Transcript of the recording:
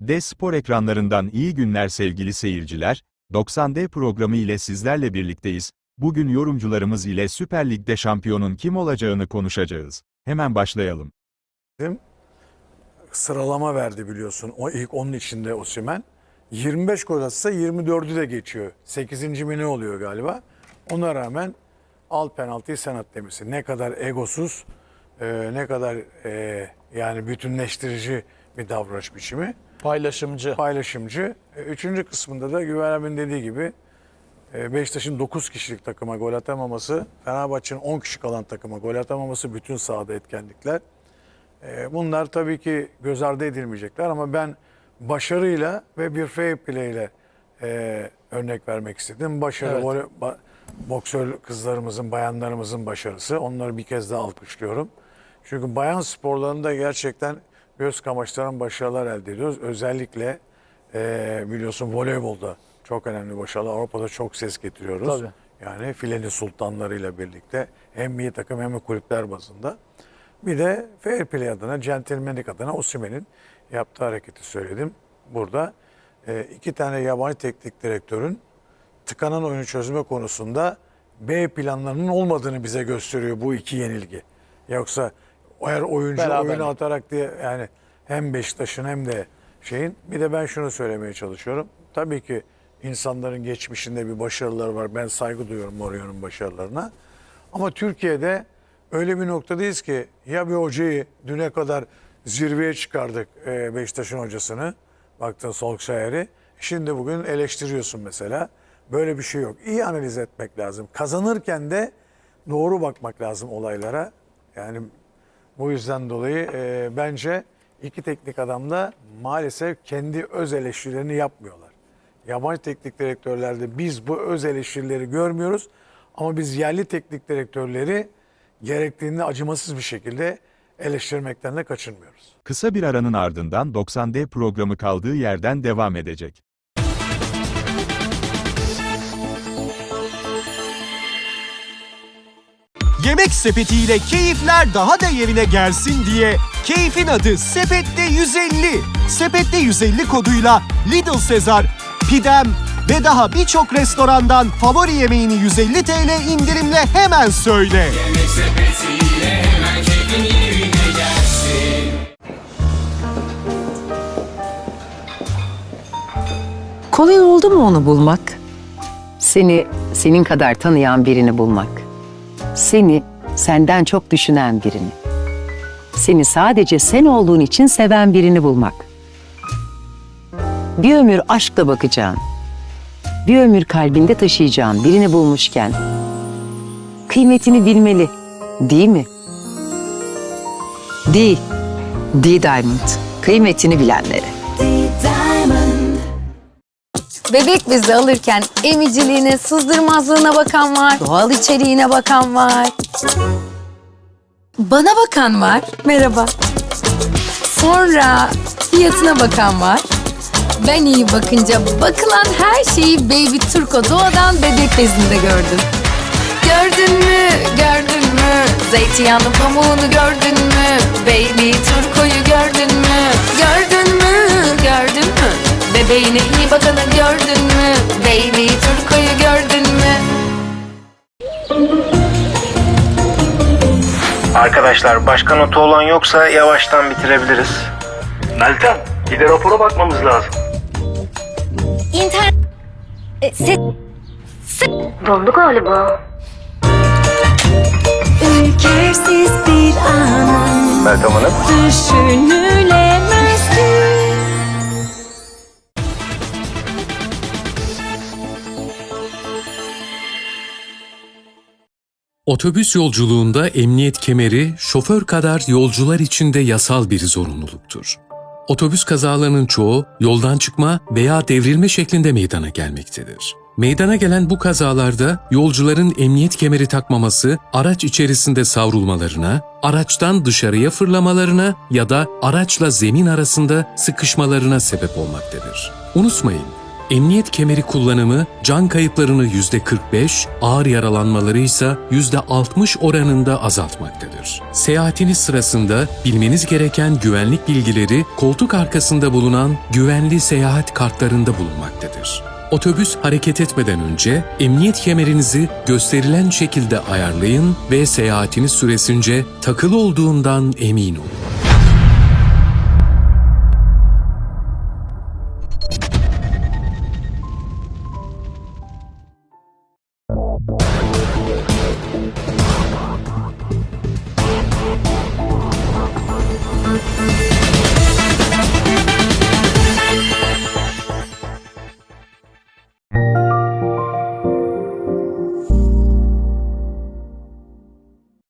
D Spor ekranlarından iyi günler sevgili seyirciler. 90D programı ile sizlerle birlikteyiz. Bugün yorumcularımız ile Süper Lig'de şampiyonun kim olacağını konuşacağız. Hemen başlayalım. sıralama verdi biliyorsun. O ilk onun içinde Osimhen. 25 gol atsa 24'ü de geçiyor. 8. mi ne oluyor galiba. Ona rağmen al penaltıyı sen at demişsin. Ne kadar egosuz, e, ne kadar e, yani bütünleştirici bir davranış biçimi. Paylaşımcı. Paylaşımcı. E, Üçüncü kısmında da Güven abinin dediği gibi e, Beşiktaş'ın 9 kişilik takıma gol atamaması, Fenerbahçe'nin 10 kişi kalan takıma gol atamaması bütün sahada etkenlikler. E, Bunlar tabii ki göz ardı edilmeyecekler ama ben başarıyla ve bir fair play ile e, örnek vermek istedim. Başarı, Evet. voley- ba- boksör kızlarımızın, bayanlarımızın başarısı. Onları bir kez daha alkışlıyorum. Çünkü bayan sporlarında gerçekten göz kamaştıran başarılar elde ediyoruz. Özellikle e, biliyorsun voleybolda çok önemli başarılar. Avrupa'da çok ses getiriyoruz. Tabii. Yani filenin sultanlarıyla birlikte hem milli takım hem de kulüpler bazında. Bir de fair play adına, centilmenlik adına Osimhen'in yaptığı hareketi söyledim. Burada e, iki tane yabancı teknik direktörün tıkanan oyunu çözme konusunda B planlarının olmadığını bize gösteriyor bu iki yenilgi. Yoksa eğer oyuncu Beraber. oyunu atarak diye yani hem Beşiktaş'ın hem de şeyin bir de ben şunu söylemeye çalışıyorum. Tabii ki insanların geçmişinde bir başarıları var. Ben saygı duyuyorum Mourinho'nun başarılarına. Ama Türkiye'de öyle bir noktadayız ki ya bir hocayı düne kadar zirveye çıkardık e, Beşiktaş'ın hocasını. Baktın Solskjaer'i. Şimdi bugün eleştiriyorsun mesela. Böyle bir şey yok. İyi analiz etmek lazım. Kazanırken de doğru bakmak lazım olaylara. Yani bu yüzden dolayı e, bence iki teknik adam da maalesef kendi öz eleştirilerini yapmıyorlar. Yabancı teknik direktörlerde biz bu öz eleştirileri görmüyoruz. Ama biz yerli teknik direktörleri gerektiğinde acımasız bir şekilde eleştirmekten de kaçınmıyoruz. Kısa bir aranın ardından 90D programı kaldığı yerden devam edecek. Yemek sepetiyle keyifler daha da yerine gelsin diye keyfin adı Sepette 150. Sepette 150 koduyla Lidl Sezar, Pidem ve daha birçok restorandan favori yemeğini 150 TL indirimle hemen söyle. Kolay oldu mu onu bulmak? Seni senin kadar tanıyan birini bulmak. Seni senden çok düşünen birini. Seni sadece sen olduğun için seven birini bulmak. Bir ömür aşkla bakacağın, bir ömür kalbinde taşıyacağın birini bulmuşken kıymetini bilmeli, değil mi? Değil. D Diamond. Kıymetini bilenlere. Bebek bezi alırken emiciliğine, sızdırmazlığına bakan var. Doğal içeriğine bakan var. Bana bakan var. Merhaba. Sonra fiyatına bakan var. Ben iyi bakınca bakılan her şeyi Baby Turco Doğa'dan bebek bezinde gördüm. Gördün mü, gördün mü? Zeytinyağlı pamuğunu gördün mü? Baby Turco'yu gördün İyi bakanı gördün mü? Baby Turco'yu gördün mü? Arkadaşlar başka notu olan yoksa yavaştan bitirebiliriz. Meltem, bir de rapora bakmamız lazım. İnternet... E, set... Dondu galiba. Ülkersiz bir anın Meltem Hanım. düşünülemezdi. Otobüs yolculuğunda emniyet kemeri şoför kadar yolcular için de yasal bir zorunluluktur. Otobüs kazalarının çoğu yoldan çıkma veya devrilme şeklinde meydana gelmektedir. Meydana gelen bu kazalarda yolcuların emniyet kemeri takmaması araç içerisinde savrulmalarına, araçtan dışarıya fırlamalarına ya da araçla zemin arasında sıkışmalarına sebep olmaktadır. Unutmayın, Emniyet kemeri kullanımı can kayıplarını %45, ağır yaralanmaları ise %60 oranında azaltmaktadır. Seyahatiniz sırasında bilmeniz gereken güvenlik bilgileri koltuk arkasında bulunan güvenli seyahat kartlarında bulunmaktadır. Otobüs hareket etmeden önce emniyet kemerinizi gösterilen şekilde ayarlayın ve seyahatiniz süresince takılı olduğundan emin olun. Thank you.